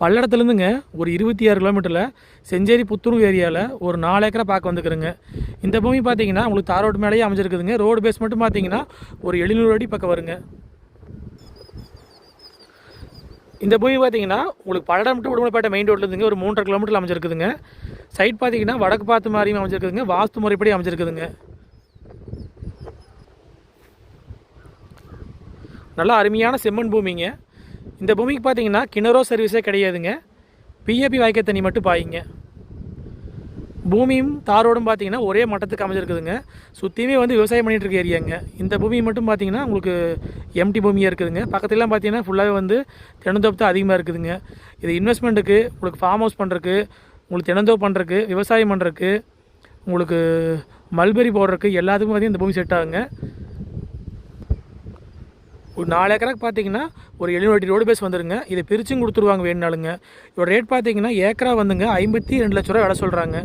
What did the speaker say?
பல்லடத்துலேருந்துங்க ஒரு இருபத்தி ஆறு கிலோமீட்டரில் செஞ்சேரி புத்தூர் ஏரியாவில் ஒரு நாலு ஏக்கரை பார்க்க வந்துக்கிறேங்க இந்த பூமி பார்த்தீங்கன்னா உங்களுக்கு தார் ரோடு மேலேயே அமைஞ்சிருக்குதுங்க. ரோடு பேஸ் மட்டும் பார்த்தீங்கன்னா ஒரு எழுநூறு அடி பக்கம் வருங்க. இந்த பூமி பார்த்தீங்கன்னா உங்களுக்கு பல்லடம் டு உடுமலைப்பேட்டை மெயின் ரோட்லேருந்துங்க ஒரு மூன்றரை கிலோமீட்டர் அமைஞ்சிருக்குதுங்க. சைட் பார்த்தீங்கன்னா வடக்கு பார்த்து மாதிரியும் அமைஞ்சிருக்குதுங்க. வாஸ்து முறைப்படி அமைஞ்சிருக்குதுங்க. நல்லா அருமையான செம்மண் பூமிங்க. இந்த பூமிக்கு பார்த்தீங்கன்னா கிணறோ சர்வீஸே கிடையாதுங்க. பிஏபி வாய்க்க தண்ணி மட்டும் பாயிங்க. பூமியும் தாரோடும் பார்த்தீங்கன்னா ஒரே மட்டத்துக்கு அமைஞ்சிருக்குதுங்க. சுற்றியுமே வந்து விவசாயம் பண்ணிகிட்டு இருக்க ஏரியாங்க. இந்த பூமி மட்டும் பார்த்தீங்கன்னா உங்களுக்கு எம்டி பூமியாக இருக்குதுங்க. பக்கத்துலலாம் பார்த்தீங்கன்னா ஃபுல்லாகவே வந்து தென்னந்தோப்பு தான் அதிகமாக இருக்குதுங்க. இது இன்வெஸ்ட்மெண்ட்டுக்கு உங்களுக்கு ஃபார்ம் ஹவுஸ் பண்ணுறக்கு உங்களுக்கு தென்னந்தோப்பு பண்ணுறக்கு விவசாயம் பண்ணுறக்கு உங்களுக்கு மல்பெரி போடுறதுக்கு எல்லாத்துக்கும் பார்த்தீங்கன்னா இந்த பூமி செட் ஆகுங்க. ஒரு நாலு ஏக்கராக்கு பார்த்தீங்கன்னா ஒரு எழுநூறு ரோடு பேஸ் வந்துருங்க. இதை பிரிச்சும் கொடுத்துருவாங்க வேணுனாலுங்க இதோட ரேட் பார்த்தீங்கன்னா ஏக்கரா வந்துங்க ஐம்பத்தி ரெண்டு லட்ச ரூபா விலை சொல்கிறாங்க